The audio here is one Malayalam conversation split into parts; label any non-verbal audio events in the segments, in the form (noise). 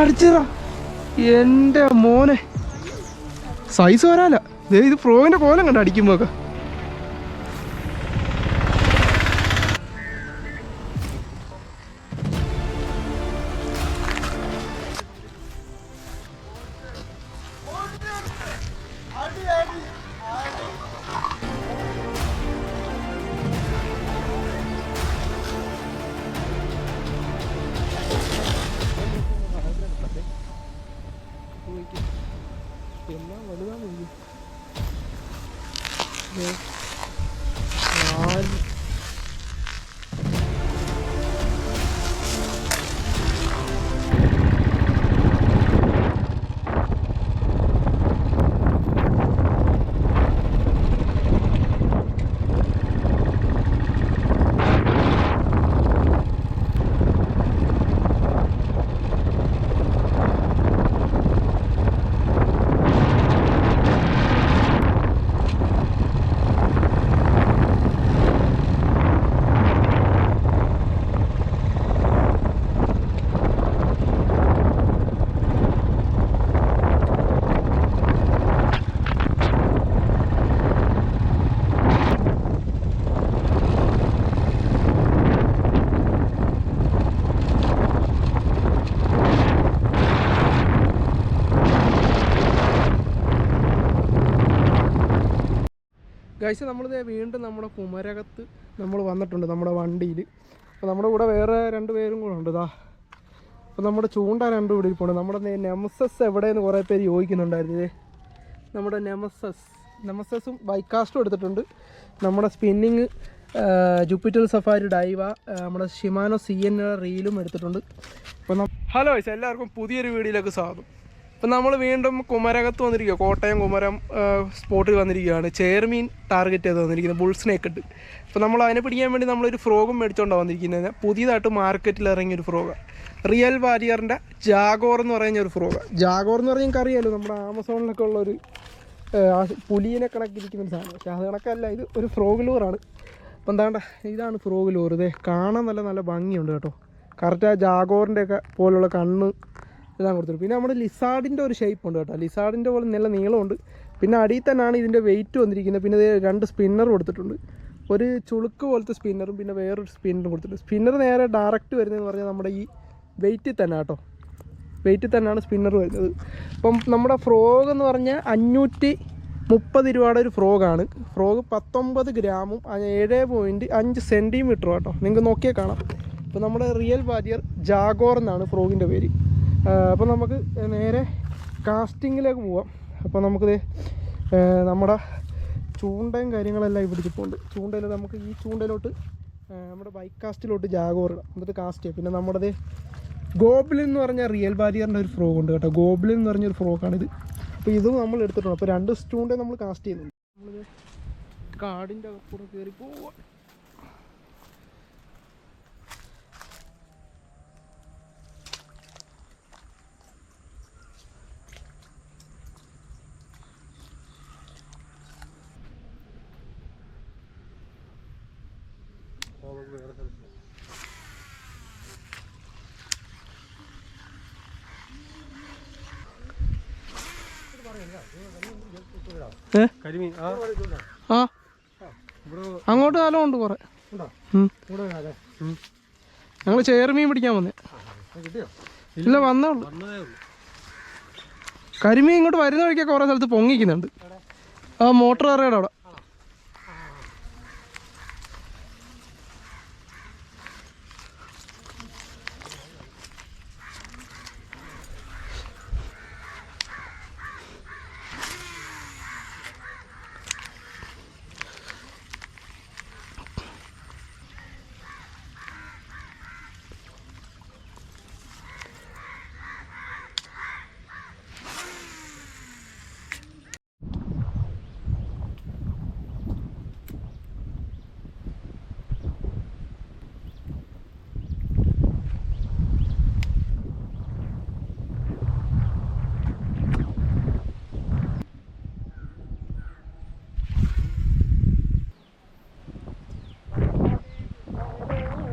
അടിച്ചതാ എന്റെ മോനെ. സൈസ് വരാല ഇത് പ്രോവിന്റെ കോലം കണ്ട? അടിക്കുമ്പോ ഗൈസ് നമ്മളിത് വീണ്ടും നമ്മുടെ കുമരകത്ത് നമ്മൾ വന്നിട്ടുണ്ട് നമ്മുടെ വണ്ടിയിൽ അപ്പോൾ നമ്മുടെ കൂടെ വേറെ രണ്ട് പേരും കൂടെ ഉണ്ട് ഇതാ അപ്പോൾ നമ്മുടെ ചൂണ്ട രണ്ടും ഇവിടെ ഇരിപ്പുണ്ട്. നമ്മുടെ നെമസസ് എവിടെയെന്ന് കുറേ പേര് ചോദിക്കുന്നുണ്ടായിരുന്നു നമ്മുടെ നെമസസ് നെമസസും ബൈക്കാസ്റ്റും എടുത്തിട്ടുണ്ട്. നമ്മുടെ സ്പിന്നിങ് ജൂപ്പിറ്റർ സഫാരി ഡൈവ നമ്മുടെ ഷിമാനോ സി എൻ റീലും എടുത്തിട്ടുണ്ട്. അപ്പോൾ ഹലോ എല്ലാവർക്കും പുതിയൊരു വീഡിയോയിലേക്ക് സ്വാഗതം. ഇപ്പം നമ്മൾ വീണ്ടും കുമരകത്ത് വന്നിരിക്കുക കോട്ടയം കുമരം സ്പോട്ടിൽ വന്നിരിക്കുകയാണ്. ചെയർമീൻ ടാർഗറ്റ് ചെയ്ത് വന്നിരിക്കുന്നത് ബുൾ സ്നേക്ക് ഇട്ട്. അപ്പോൾ നമ്മൾ അതിനെ പിടിക്കാൻ വേണ്ടി നമ്മളൊരു ഫ്രോഗും മേടിച്ചുകൊണ്ടാണ് വന്നിരിക്കുന്നത്. പുതിയതായിട്ട് മാർക്കറ്റിൽ ഇറങ്ങിയ ഒരു ഫ്രോഗാണ് റിയൽ വാരിയറിന്റെ ജാഗോർ എന്ന് പറയുന്ന ഒരു ഫ്രോഗ ജാഗോർ എന്ന് പറഞ്ഞാൽ നിങ്ങൾക്ക് അറിയാലോ നമ്മുടെ ആമസോണിലൊക്കെ ഉള്ള ഒരു ആ, ആ പുലിയെ കണക്കിരിക്കുന്ന സാധനം. പക്ഷേ അത് കണക്കല്ല ഇത് ഒരു ഫ്രോഗ് ലൂറാണ് അപ്പം എന്താണ്ട ഇതാണ് ഫ്രോഗ് ലൂർ ഇതേ കാണാൻ നല്ല നല്ല ഭംഗിയുണ്ട് കേട്ടോ. കറക്റ്റ് ആ ജാഗോറിന്റെ ഒക്കെ പോലുള്ള കണ്ണ് ഇതാണ് കൊടുത്തിട്ട് പിന്നെ നമ്മുടെ ലിസാർഡിന്റെ ഒരു ഷേപ്പ് ഉണ്ട് കേട്ടോ. ലിസാർഡിന്റെ പോലെ നല്ല നീളമുണ്ട്. പിന്നെ അടിയിൽ തന്നെയാണ് ഇതിന്റെ വെയിറ്റ് വന്നിരിക്കുന്നത്. പിന്നെ രണ്ട് സ്പിന്നർ കൊടുത്തിട്ടുണ്ട്. ഒരു ചുളുക്ക് പോലത്തെ സ്പിന്നറും പിന്നെ വേറൊരു സ്പിന്നറും കൊടുത്തിട്ടുണ്ട്. സ്പിന്നർ നേരെ ഡയറക്റ്റ് വരുന്നതെന്ന് പറഞ്ഞാൽ നമ്മുടെ ഈ വെയിറ്റിൽ തന്നെ കേട്ടോ. വെയിറ്റിൽ തന്നെയാണ് സ്പിന്നർ വരുന്നത്. അപ്പം നമ്മുടെ ഫ്രോഗ് എന്ന് പറഞ്ഞാൽ അഞ്ഞൂറ്റി മുപ്പത് രൂപയുടെ ഒരു ഫ്രോഗാണ് ഫ്രോഗ് പത്തൊമ്പത് ഗ്രാമും ഏഴ് പോയിന്റ് അഞ്ച് സെന്റിമീറ്ററും കേട്ടോ. നിങ്ങൾക്ക് നോക്കിയാൽ കാണാം. ഇപ്പോൾ നമ്മുടെ റിയൽ വാരിയർ ജാഗോർ എന്നാണ് ഫ്രോഗിന്റെ പേര്. അപ്പോൾ നമുക്ക് നേരെ കാസ്റ്റിങ്ങിലേക്ക് പോവാം. അപ്പോൾ നമുക്കിത് നമ്മുടെ ചൂണ്ടയും കാര്യങ്ങളെല്ലാം ഇവിടെ ഇരിപ്പുണ്ട്. ചൂണ്ടയിൽ നമുക്ക് ഈ ചൂണ്ടയിലോട്ട് നമ്മുടെ ബൈക്ക് കാസ്റ്റിലോട്ട് ജാഗോർ എന്നിട്ട് കാസ്റ്റ് ചെയ്യാം. പിന്നെ നമ്മുടേത് ഗോബ്ലിൻ എന്ന് പറഞ്ഞ റിയൽ ബാരിയറിന്റെ ഒരു ഫ്രോഗ് ഉണ്ട് കേട്ടോ. ഗോബ്ലിൻ എന്ന് പറഞ്ഞൊരു ഫ്രോക്കാണിത് അപ്പോൾ ഇതും. നമ്മൾ എടുത്തിട്ടുണ്ട്. അപ്പോൾ രണ്ട് സ്റ്റൂണ്ടേ നമ്മൾ കാസ്റ്റ് ചെയ്യുന്നുണ്ട്. നമ്മളിത് കാടിന്റെ അകത്തൂടെ കയറി പോവാ. ആ. അങ്ങോട്ട് കാലം ഉണ്ട് കുറേ. ഞങ്ങൾ ചേർമീൻ പിടിക്കാൻ വന്നേ. ഇല്ല. വന്നേ ഉള്ളൂ. കരിമീൻ ഇങ്ങോട്ട് വരുന്ന വഴിക്കൊക്കെ കുറേ സ്ഥലത്ത് പൊങ്ങിക്കുന്നുണ്ട്. ആ മോട്ടർ കറിയുടെ അവിടെ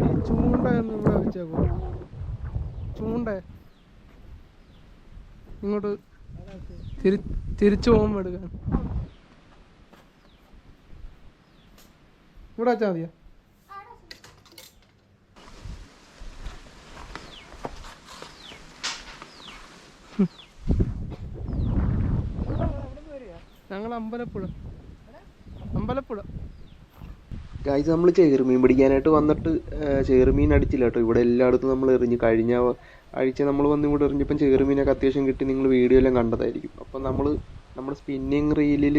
ഈ ചൂണ്ട ഒന്ന് ഇവിടെ വെച്ചേക്കോ. ചൂണ്ട. ഇങ്ങോട്ട് തിരി തിരിച്ചു പോകുമ്പോൾ എടുക്കാൻ ഇവിടെ വെച്ചാൽ മതിയോ? ഞങ്ങൾ അമ്പലപ്പുഴ. അമ്പലപ്പുഴ. ഗായ്സ് നമ്മൾ ചേറുമീൻ പിടിക്കാനായിട്ട് വന്നിട്ട് ചേറുമീൻ അടിച്ചില്ല കേട്ടോ. ഇവിടെ എല്ലായിടത്തും നമ്മൾ എറിഞ്ഞു. കഴിഞ്ഞ ആഴ്ച നമ്മൾ വന്ന് ഇവിടെ എറിഞ്ഞപ്പം ചേറുമീനൊക്കെ അത്യാവശ്യം കിട്ടി. നിങ്ങൾ വീഡിയോ എല്ലാം കണ്ടതായിരിക്കും. അപ്പം നമ്മൾ നമ്മുടെ സ്പിന്നിങ് റീലിൽ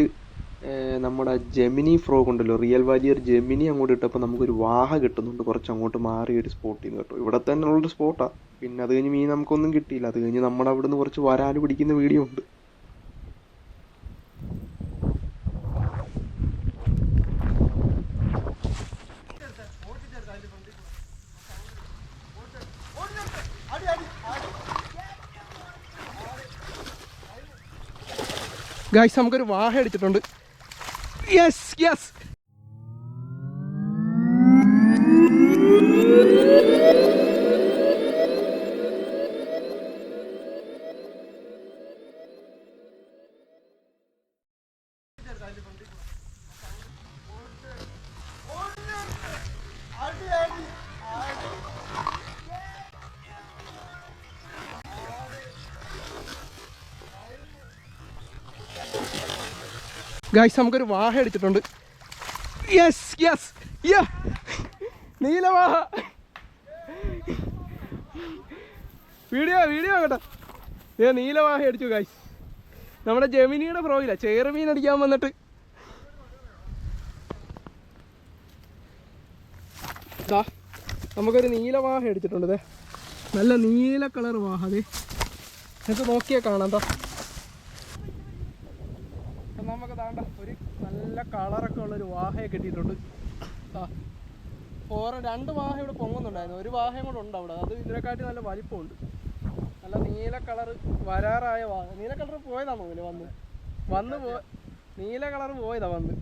നമ്മുടെ ജെമിനി ഫ്രോഗ് ഉണ്ടല്ലോ. റിയൽ വാലിയർ ജെമിനി അങ്ങോട്ട് ഇട്ടപ്പോൾ നമുക്കൊരു വാഹ കിട്ടുന്നുണ്ട്. കുറച്ച് അങ്ങോട്ട് മാറി ഒരു സ്പോട്ടിൽ നിന്ന് കേട്ടോ. ഇവിടെ തന്നെ ഉള്ളൊരു സ്പോട്ടാണ് പിന്നെ അത് കഴിഞ്ഞ് മീൻ നമുക്കൊന്നും കിട്ടിയില്ല. അത് കഴിഞ്ഞ് നമ്മുടെ അവിടെ നിന്ന് കുറച്ച് വരാൽ പിടിക്കുന്ന വീഡിയോ ഉണ്ട്. ഗായ്സ് നമുക്കൊരു വാഹ അടിച്ചിട്ടുണ്ട് യെസ് യെസ് ഗായ്സ് നമുക്കൊരു വാഹ അടിച്ചിട്ടുണ്ട് യെസ് യെസ് നീലവാഹ. വീഡിയോ വീഡിയോ കേട്ടോ. ഏ നീലവാഹ അടിച്ചു ഗായ്സ് നമ്മുടെ ജമിനിയുടെ ഫ്രോയില്ല ചേറുമീൻ അടിക്കാൻ വന്നിട്ട്. ദാ നമുക്കൊരു നീലവാഹ അടിച്ചിട്ടുണ്ട് ദേ. നല്ല നീല കളർ വാഹ അതെ നിങ്ങൾക്ക് നോക്കിയാൽ കാണാം അപ്പൊ നമുക്ക് താണ്ട ഒരു നല്ല കളറൊക്കെ ഉള്ള ഒരു വാഹയെ കിട്ടിയിട്ടുണ്ട്. ആ ഓരോ രണ്ട് വാഹ ഇവിടെ പൊങ്ങുന്നുണ്ടായിരുന്നു. ഒരു വാഹയും കൂടെ ഉണ്ട് അവിടെ. അത് ഇതിനെക്കാട്ടി നല്ല വലിപ്പമുണ്ട്. നല്ല നീല കളർ വരാറായ വാഹ നീല കളർ പോയതാണ് ഇതിന് വന്ന്. വന്ന് പോ നീല കളർ പോയതാ വന്ന്.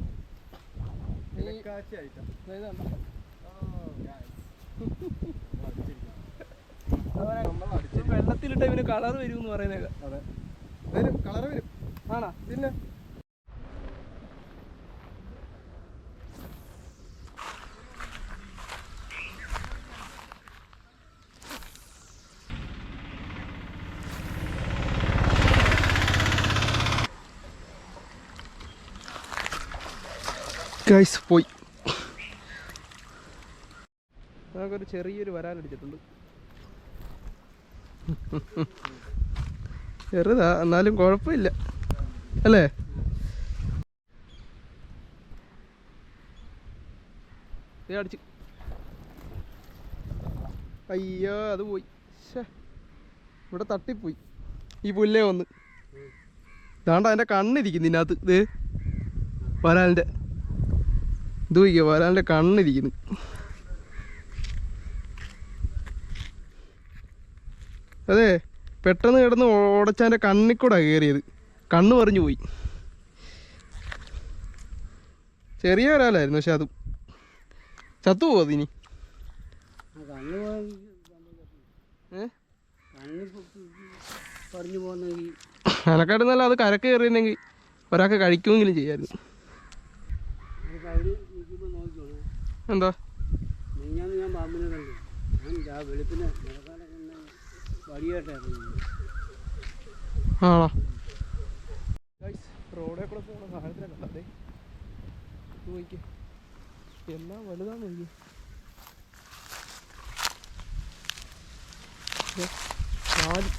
വെള്ളത്തിലിട്ട് ഇവന് കളർ വരും എന്ന് പറയുന്നേക്ക. കളർ വരും ആണോ വരും. ആണാ? പിന്നെ? ഗൈസ് പോയി. നമുക്കൊരു ചെറിയൊരു വരാലടിച്ചിട്ടുണ്ട് ചെറുതാ (laughs) എന്നാലും കുഴപ്പമില്ല. അല്ലേ? അടിച്ച്. അയ്യോ അത് പോയി. ഇവിടെ തട്ടിപ്പോയി. ഈ പുല്ലേ വന്ന് ഇതാണ്ട അതിന്റെ കണ്ണിരിക്കുന്നു ഇതിനകത്ത്. ഇത് വരാലിന്റെ ഇത് വരാന്റെ കണ്ണിരിക്കുന്നു. അതെ പെട്ടെന്ന് കിടന്ന് ഓടച്ചാന്റെ കണ്ണിൽ കൂടെ കയറിയത്. കണ്ണ് പറഞ്ഞു പോയി. ചെറിയ ഒരാളായിരുന്നു പക്ഷെ അതും. ചത്തു ഇനി അതിനി? കണ്ണ് ഏ? കണ്ണ് പറഞ്ഞു പോകുന്നെങ്കിൽ അനക്കാട്ട് നല്ല അത് കരക്ക് കയറിയിരുന്നെങ്കിൽ ഒരാൾക്ക് കഴിക്കുമെങ്കിലും ചെയ്യായിരുന്നു. എന്താ? ഞാൻ പാമ്പിനെ കണ്ടു. ഞാൻ വെളുപ്പിന് വടിയായിട്ടായിരുന്നു ആണോ? റോഡിൽ കൂടെ പോകുന്ന സാധനത്തിനെ കണ്ടേ? നോക്കി എല്ലാം വലുതാന്ന് നോക്കി ദേ, നാല്.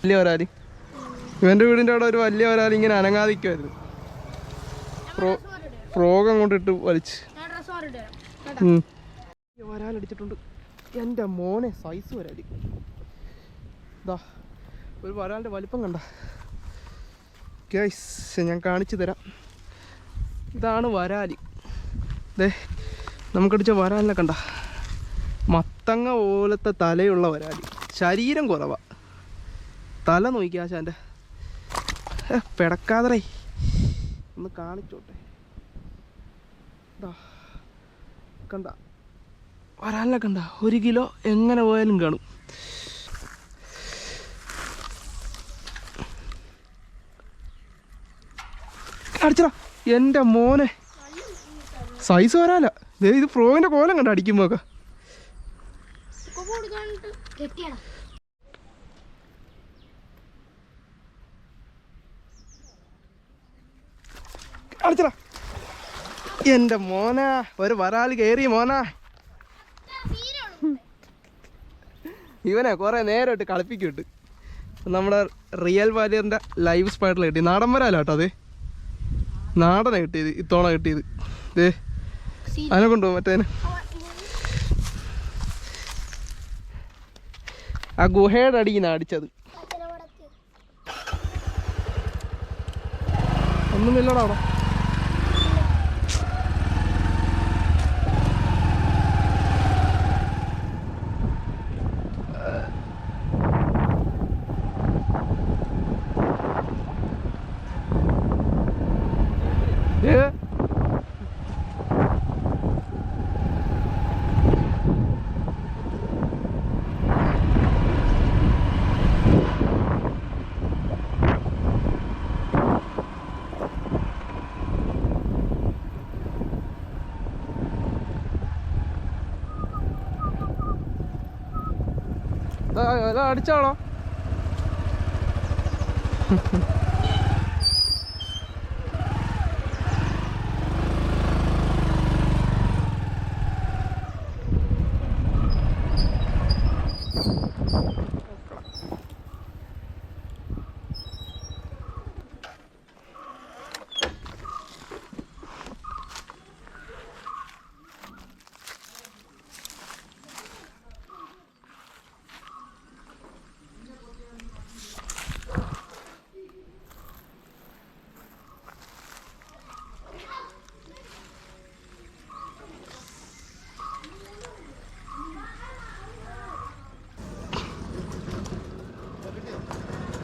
വലിയ വരാലി. ഇവന്റെ വീടിന്റെ അവിടെ ഒരു വലിയ വരാലി ഇങ്ങനെ അനങ്ങാതിക്കുമായിരുന്നു ഫ്രോ ഫ്രോഗ് അങ്ങോട്ട് ഇട്ട് വലിച്ച്. വരാലടിച്ചിട്ടുണ്ട് എന്റെ മോനെ സൈസ് വരാൽ ഇതാ ഒരു വരാലിന്റെ വലിപ്പം കണ്ട. ഗൈസ് ഞാൻ കാണിച്ചു തരാം. ഇതാണ് വരാൽ. ദേ നമുക്കടിച്ച വരാലിനെ കണ്ട. മത്തങ്ങ പോലത്തെ തലയുള്ള വരാൽ. ശരീരം കുറവാ. തല നോക്കിയാശാന്റെ പെടക്കാതറേ. ഒന്ന് കാണിച്ചോട്ടെ. കണ്ട. വരാനൊക്കെ കണ്ട. ഒരു കിലോ എങ്ങനെ പോയാലും കാണും. അടിച്ചടാ. എന്റെ മോനെ. സൈസ് വരാല ഇത് ഫ്രോവിന്റെ കോലം കണ്ട അടിക്കുമ്പോ അടിച്ചടാ എന്റെ മോനാ ഒരു വരാൽ കേറി മോന. ഇവനെ കൊറേ നേരമായിട്ട് കളിപ്പിക്കിട്ട്. നമ്മുടെ റിയൽ വാലിയറിന്റെ ലൈവ് സ്പൈഡറിൽ കിട്ടി. നാടൻ വരാല കേട്ടോ അത്. നാടനെ കിട്ടിയത് ഇത്തോണ കിട്ടിയത്. ദേ അതിനെ കൊണ്ടുപോകും മറ്റേനെ. ആ ഗുഹയുടെ അടിക്കുന്ന അടിച്ചത്. ഒന്നുമില്ലടാ അവിടെ ഏ ദാ, ദാ അടിച്ചാളോ.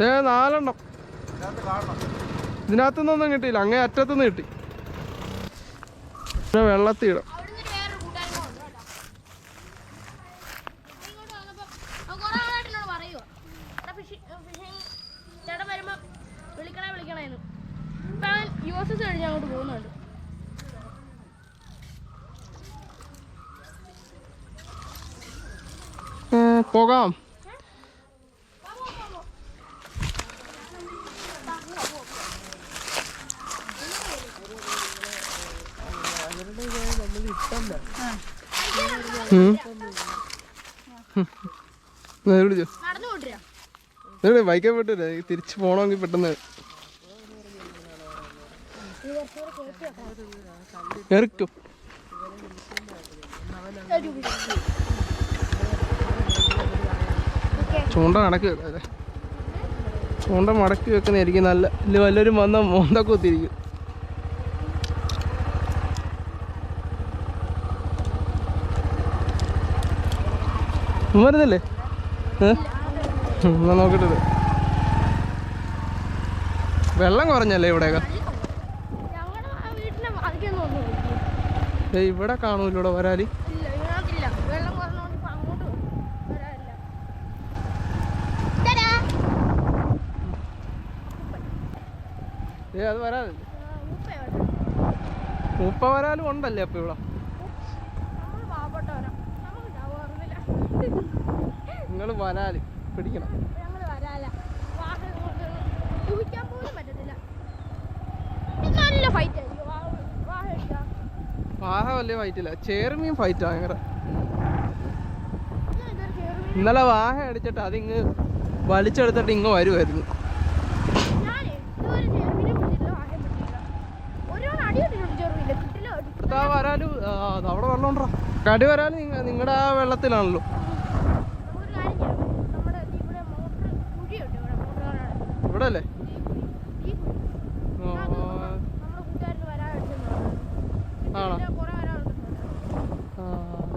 ഏ നാലെണ്ണം. ഇതിനകത്തുനിന്നൊന്നും കിട്ടിയില്ല. അങ്ങേ അറ്റത്തുനിന്ന് കിട്ടി. പിന്നെ പോകുന്നുണ്ട്. പോകാം ഉം. ദേ വിളിച്ചോ നടന്നു പോട്ടിരാ. ഇവിടെ ബൈക്കെ പെട്ടില്ലേ തിരിച്ചു പോണമെങ്കിൽ പെട്ടെന്ന് ഇറക്കും ചൂണ്ട വെക്കാം ചൂണ്ട മടക്കി വെക്കുന്നതായിരിക്കും നല്ല വല്ലവരും വന്ന മോന്ത കുത്തിരിക്കും വരുന്നില്ലേ ഏ? എന്നാ നോക്കട്ടെ വെള്ളം കുറഞ്ഞല്ലേ ഇവിടെയൊക്കെ? ഇവിടെ കാണൂലൂടെ വരാൽ അത് വരാലില്ല ആ, ഉപ്പ വരാലും ഉണ്ടല്ലേ അപ്പൊ ഇവിടെ നമ്മൾ പാവപ്പെട്ടവരാ. നമുക്ക് ചാവാറില്ല. നിങ്ങൾ വരാൽ പിടിക്കണം ഞങ്ങൾ വരാല. വാഹനം കൊണ്ട് ഊഹിക്കാൻ പോലും പറ്റത്തില്ല. ഇത് നല്ല ഫൈറ്റ് ആയിരിക്കും വാഹ വരാൽ. പിടിക്കണം. വലിയ ഫൈറ്റില്ല ചേർമീൻ ഫൈറ്റാ ഭയങ്കര ഇന്നലെ വാഹ അടിച്ചിട്ട് അതിങ്ങ് വലിച്ചെടുത്തിട്ട് ഇങ്ങ് വരുമായിരുന്നു കടി വരാൽ നിങ്ങളുടെ ആ വെള്ളത്തിലാണല്ലോ നമുക്കൊരു കാര്യം ചെയ്യാം. നമ്മുടെ ഇവിടെ മോട്ടർ കുഴിയുണ്ട് ഇവിടെ മോട്ടർ ഇവിടെ അല്ലേ ഈ കുഴി. ആ, നമ്മുടെ കൂട്ടുകാരന് വരാൻ എടുത്തെന്ന് ആണോ കുറെ വരാനുണ്ട് ആ,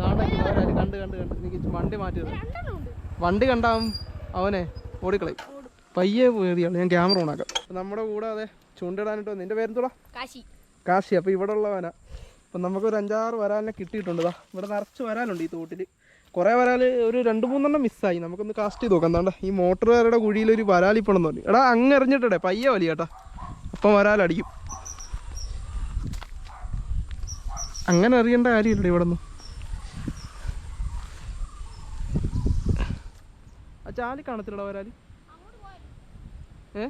അതാണ് ഈ വരാൽ കണ്ട് കണ്ട് കണ്ട് എനിക്ക് വണ്ടി മാറ്റി തരാം. രണ്ടെണ്ണം ഉണ്ട് വണ്ടി കണ്ടാവും അവനെ ഓടിക്കളയും. പയ്യെ പോയതിയാണ് ഞാൻ ക്യാമറ ഓണാക്കാം അപ്പൊ നമ്മുടെ കൂടെ അതെ ചൂണ്ടിടാനിട്ട്. വന്നു. നിന്റെ പേരെന്തോടാ? കാശി. കാശി. അപ്പോൾ ഇവിടെ ഉള്ളവനാ. നമുക്ക് ഒരു അഞ്ചാറ് വരാലിനെ കിട്ടിയിട്ടുണ്ട്. ദാ ഇവിടെ നിറച്ച് വരാലുണ്ട് ഈ തോട്ടിൽ. കുറേ വരാൽ ഒരു രണ്ട് മൂന്നെണ്ണം മിസ്സായി. നമുക്കൊന്ന് കാസ്റ്റ് ചെയ്ത് നോക്കാം. എന്താ ഈ മോട്ടറുകാരുടെ കുഴിയിൽ ഒരു വരാലിപ്പണം പറഞ്ഞു. എടാ അങ്ങ് എറിഞ്ഞിട്ടേ പയ്യെ വലിയ കേട്ടാ. അപ്പം വരാലടിക്കും. അങ്ങനെ അറിയേണ്ട കാര്യമില്ല ഇവിടെ നിന്ന് ചാലി കാണത്തില്ലടാ വരാൽ. ഏ?